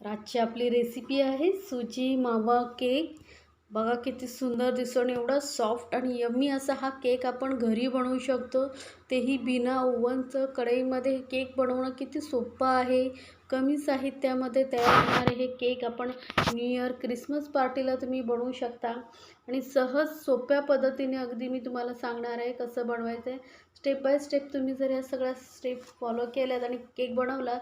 आजची आपली रेसिपी आहे सुजी मावा केक बघा किती सुंदर दिसतो आणि एवढा सॉफ्ट आणि यम्मी असा हा केक आपण घरी बनवू शकतो. तेही बिना ओव्हनचं कढईमध्ये केक बनवणं किती सोपं आहे. कमी साहित्यामध्ये तयार होणारे हे केक आपण न्यू इयर क्रिसमस पार्टीला तुम्ही बनवू शकता. आणि सहज सोप्या पद्धतीने अगदी मी तुम्हाला सांगणार आहे कसं बनवायचं आहे स्टेप बाय स्टेप तुम्ही जर या सगळ्या स्टेप फॉलो केल्यात आणि केक बनवला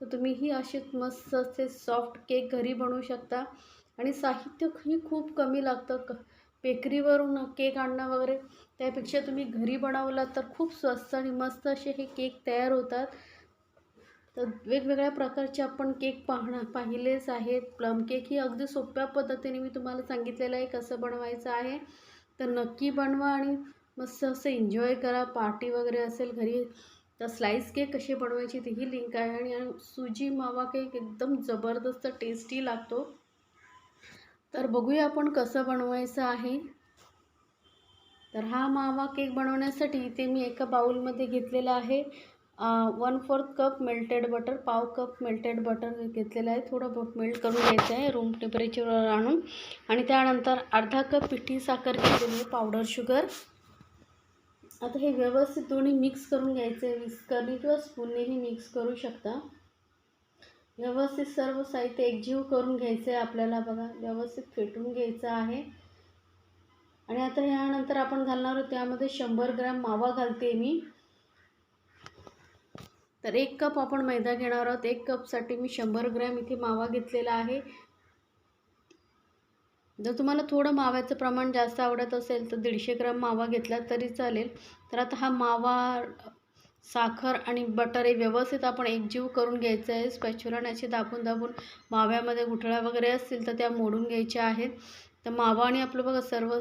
तर तुम्हीही असे मस्त असे सॉफ्ट केक घरी बनवू शकता. आणि साहित्यही खूप कमी लागतं. क बेकरीवरून केक आणणं वगैरे त्यापेक्षा तुम्ही घरी बनवलात तर खूप स्वस्त आणि मस्त असे हे केक तयार होतात. तर वेगवेगळ्या प्रकारचे आपण केक पाहणं पाहिलेच आहेत. प्लम केक ही अगदी सोप्या पद्धतीने मी तुम्हाला सांगितलेलं आहे कसं बनवायचं आहे. तर नक्की बनवा आणि मस्त असं एन्जॉय करा. पार्टी वगैरे असेल घरी तर स्लाईस केक कशी बनवायची तीही लिंक आहे. आणि सुजी मावा केक एकदम जबरदस्त टेस्टी लागतो. तर बघूया आपण कसं बनवायचं आहे. तर हा मावा केक बनवण्यासाठी इथे मी एका बाउलमध्ये घेतलेला आहे. One fourth cup melted butter पाव कप मेल्टेड बटर घेतलेलं आहे. थोडं मेल्ट करून घ्यायचं आहे रूम टेम्परेचरवर आणून. आणि त्यानंतर अर्धा कप पिठी साखर घेतलेली आहे पावडर शुगर आता हे व्यवस्थित दोन्ही मिक्स करून घ्यायचं आहे. विस्करने किंवा स्पूननेही मिक्स करू शकता. व्यवस्थित सर्व साहित्य एकजीव करून घ्यायचं आहे आपल्याला बघा. व्यवस्थित फेटून घ्यायचं आहे. आणि आता ह्यानंतर आपण घालणार आहोत त्यामध्ये शंभर ग्रॅम मावा घालते मी. तर एक कप आपण मैदा घेणार आहोत. एक कपसाठी मी शंभर ग्रॅम इथे मावा घेतलेला आहे. जर तुम्हाला थोडं माव्याचं प्रमाण जास्त आवडत असेल तर दीडशे ग्राम मावा घेतला तरी चालेल. तर आता हा मावा साखर आणि बटर हे व्यवस्थित आपण एकजीव करून घ्यायचं आहे. स्पॅच्युलाने असे दाबून दाबून माव्यामध्ये गुठळ्या वगैरे असतील तर त्या मोडून घ्यायच्या आहेत. तर मावा आणि आपलं बघा सर्व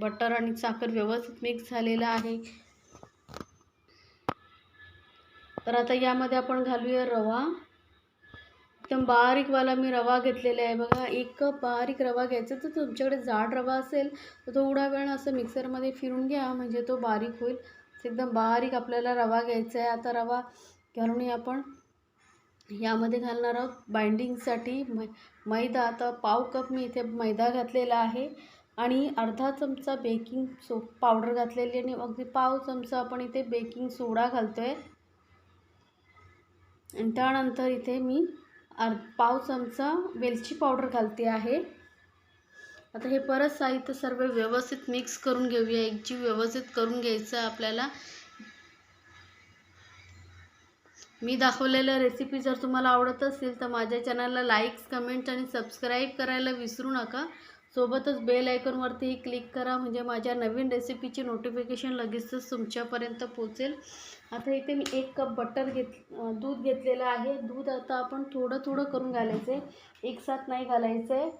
बटर आणि साखर व्यवस्थित मिक्स झालेलं आहे. तर आता यामध्ये आपण घालूया रवा. एकदम बारीकवाला मी रवा घेतलेला आहे बघा. एक कप बारीक रवा घ्यायचा. तर तुमच्याकडे जाड रवा असेल तर थोडा वेळ असं मिक्सरमध्ये फिरून घ्या. म्हणजे तो बारीक होईल. एकदम बारीक आपल्याला रवा घ्यायचा आहे. आता रवा घालून आपण यामध्ये घालणार आहोत. बाइंडिंगसाठी मै मैदा. आता पाव कप मी इथे मैदा घातलेला आहे. आणि अर्धा चमचा बेकिंग सो पावडर घातलेली आणि अगदी पाव चमचा आपण इथे बेकिंग सोडा घालतो आहे आणि त्यानंतर इथे मी अर् पाव चमचा वेलची पावडर घालते आहे. आता हे परत साहित्य सर्व व्यवस्थित मिक्स करून घेऊया. एकजीव व्यवस्थित करून घ्यायचं आपल्याला. मी दाखवलेल्या रेसिपी जर तुम्हाला आवडत असेल तर माझ्या चॅनलला लाईक्स कमेंट्स आणि सबस्क्राईब करायला विसरू नका. सोबतच बेल आयकॉनवरतीही क्लिक करा. म्हणजे माझ्या नवीन रेसिपीची नोटिफिकेशन लगेचच तुमच्यापर्यंत पोचेल आता इथे मी एक कप बटर घेत दूध घेतलेलं आहे. दूध आता आपण थोडं थोडं करून घालायचं आहे एकसाथ नाही घालायचं आहे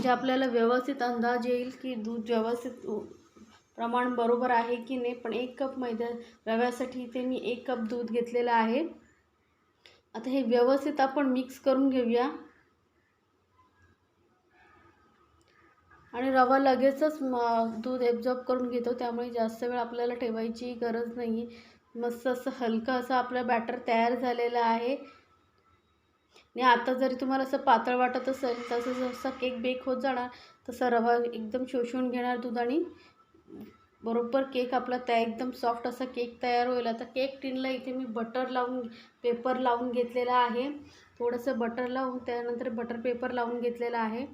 म्हणजे आपल्याला व्यवस्थित अंदाज येईल की दूध व्यवस्थित प्रमाण बरोबर आहे की नाही पण एक कप मैदा रव्यासाठी इथे मी एक कप दूध घेतलेलं आहे. आता हे व्यवस्थित आपण मिक्स करून घेऊया. आणि रवा लगेचच दूध ॲब्झॉर्ब करून घेतो त्यामुळे जास्त वेळ आपल्याला ठेवायची गरज नाही मस्त असं हलकं असं आपलं बॅटर तयार झालेलं आहे. आणि आता जरी तुम्हाला असं पातळ वाटत असेल तसं जसं केक बेक होत जाणार तसा रवा एकदम शोषून घेणार दूध आणि बरोबर केक आपला त्या एकदम सॉफ्ट असा केक तयार होईल. आता केक टिनला इथे मी बटर लावून पेपर लावून घेतलेला आहे. थोडंसं बटर लावून त्यानंतर बटर पेपर लावून घेतलेला आहे.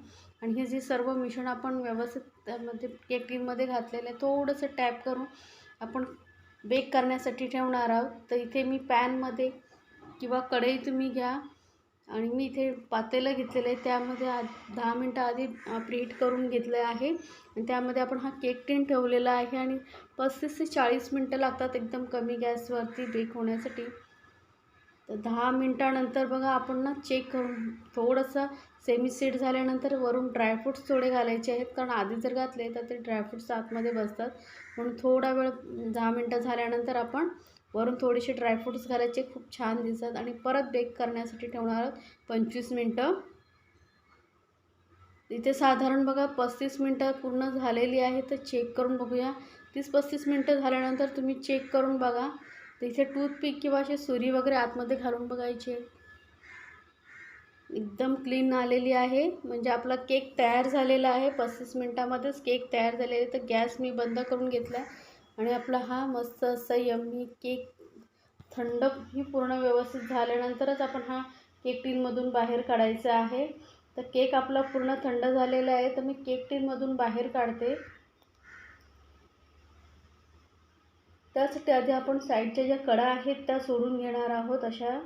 आणि हे जे सर्व मिश्रण आपण व्यवस्थित त्यामध्ये केक टिनमध्ये घातलेलं आहे थोडंसं टॅप करून आपण बेक करण्यासाठी ठेवणार आहोत. तर इथे मी पॅनमध्ये किंवा कढई तुम्ही घ्या. आणि मी इथे पातेलं घेतलेलं आहे. त्यामध्ये आ दहा मिनटं आधी प्रीहीट करून घेतलं आहे. आणि त्यामध्ये आपण हा केक टिन ठेवलेला आहे आणि पस्तीस ते चाळीस मिनटं लागतात एकदम कमी गॅसवरती बेक होण्यासाठी. तर दहा मिनटानंतर बघा आपण ना चेक करून थोडंसं सेमी सेट झाल्यानंतर वरून ड्रायफ्रूट्स थोडे घालायचे आहेत. कारण आधी जर घातले तर ते ड्रायफ्रूट्स आतमध्ये बसतात. म्हणून थोडा वेळ दहा मिनटं झाल्यानंतर आपण वरून थोडेसे ड्रायफ्रूट्स घालायचे खूप छान दिसतात. आणि परत बेक करण्यासाठी ठेवणार आहोत पंचवीस मिनटं. इथे साधारण बघा पस्तीस मिनटं पूर्ण झालेली आहे तर चेक करून बघूया. तीस पस्तीस मिनटं झाल्यानंतर तुम्ही चेक करून बघा. तर इथे टूथपिक किंवा अशी सुरी वगैरे आतमध्ये घालून बघायची. एकदम क्लीन आलेली आहे. म्हणजे आपला केक तयार झालेला आहे. पस्तीस मिनटामध्येच केक तयार झालेला आहे. तर गॅस मी बंद करून घेतला. आणि आपला हा मस्त असा यम्मी केक थंड ही पूर्ण व्यवस्थित झाल्यानंतरच आपण हा केक टीनमधून बाहेर काढायचा आहे. तर केक आपला पूर्ण थंड झालेला आहे तर मी केक टीनमधून बाहेर काढते. त्यासाठी आधी आपण साईडच्या ज्या कडा आहेत त्या सोडून घेणार आहोत अशा.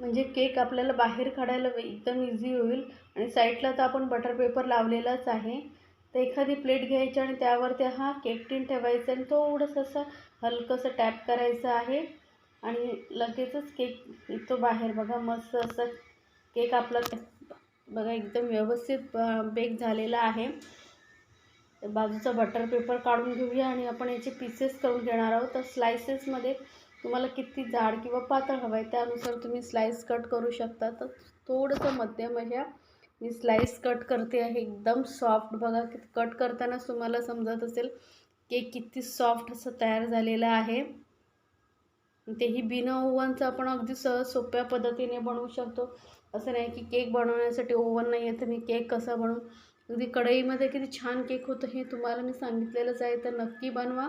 म्हणजे केक आपल्याला बाहेर काढायला एकदम इझी होईल. आणि साईडला तर आपण बटर पेपर लावलेलाच आहे. तर एखादी प्लेट घ्यायची आणि त्यावरती हा केपटीन ठेवायचा आणि थोडंसं असं हलकंसं टॅप करायचं आहे. आणि लगेचच केक निघतो बाहेर. बघा मस्त असं केक आपला बघा एकदम व्यवस्थित बेक झालेला आहे. बाजूचा बटर पेपर काढून घेऊया आणि आपण याचे पीसेस करून घेणार आहोत. तर स्लायसेसमध्ये तुम्हाला किती जाड किंवा पातळ हवं आहे त्यानुसार तुम्ही स्लाईस कट करू शकता. तर थोडंसं मध्यम अशा मी स्लाईस कट करते आहे. एकदम सॉफ्ट बघा की कट करतानाच तुम्हाला समजत असेल केक किती सॉफ्ट असं तयार झालेलं आहे. तेही बिना ओव्हनचं आपण अगदी सहज सोप्या पद्धतीने बनवू शकतो. असं नाही की केक बनवण्यासाठी ओव्हन नाही आहे तर मी केक कसा बनवू? अगदी कढईमध्ये किती छान केक होतं हे तुम्हाला मी सांगितलेलंच आहे. तर नक्की बनवा.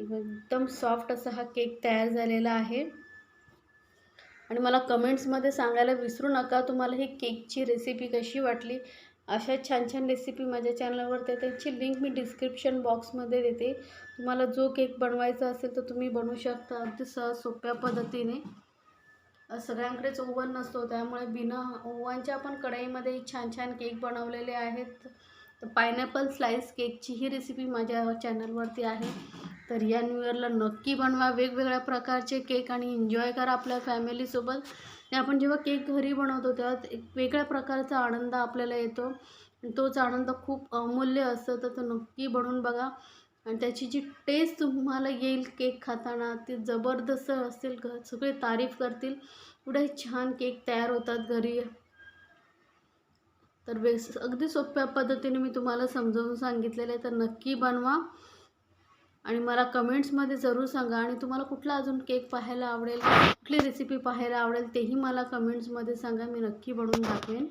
एकदम सॉफ्ट असा हा केक तयार झालेला आहे. आणि मला कमेंट्समध्ये सांगायला विसरू नका. तुम्हाला ही केकची रेसिपी कशी वाटली? अशा छान छान रेसिपी माझ्या चॅनलवर ते त्याची लिंक मी डिस्क्रिप्शन बॉक्समध्ये देते. तुम्हाला जो केक बनवायचा असेल तर तुम्ही बनवू शकता. अगदी सहज सोप्या पद्धतीने. सगळ्यांकडेच ओव्हन नसतो. त्यामुळे बिना ओव्हनच्या पण कढईमध्ये छान छान केक बनवलेले आहेत. तर पायनॅपल स्लाईस केकची ही रेसिपी माझ्या चॅनलवरती आहे. तर या न्यू इयरला नक्की बनवा. वेगवेगळ्या प्रकारचे केक आणि एन्जॉय करा आपल्या फॅमिलीसोबत आणि आपण जेव्हा केक घरी बनवतो तेव्हा एक वेगळ्या प्रकारचा आनंद आपल्याला येतो. तोच आनंद खूप अमूल्य असतो. तर तो नक्की बनवून बघा. आणि त्याची जी टेस्ट तुम्हाला येईल केक खाताना ती जबरदस्त असेल घ सगळे तारीफ करतील. पुढे छान केक तयार होतात घरी. तर बेस अगदी सोप्या पद्धतीने मी तुम्हाला समजावून सांगितलेलं आहे. तर नक्की बनवा. आणि मला कमेंट्समध्ये जरूर सांगा. आणि तुम्हाला कुठला अजून केक पाहायला आवडेल कुठली रेसिपी पाहायला आवडेल तेही मला कमेंट्समध्ये सांगा. मी नक्की बनवून दाखवेन.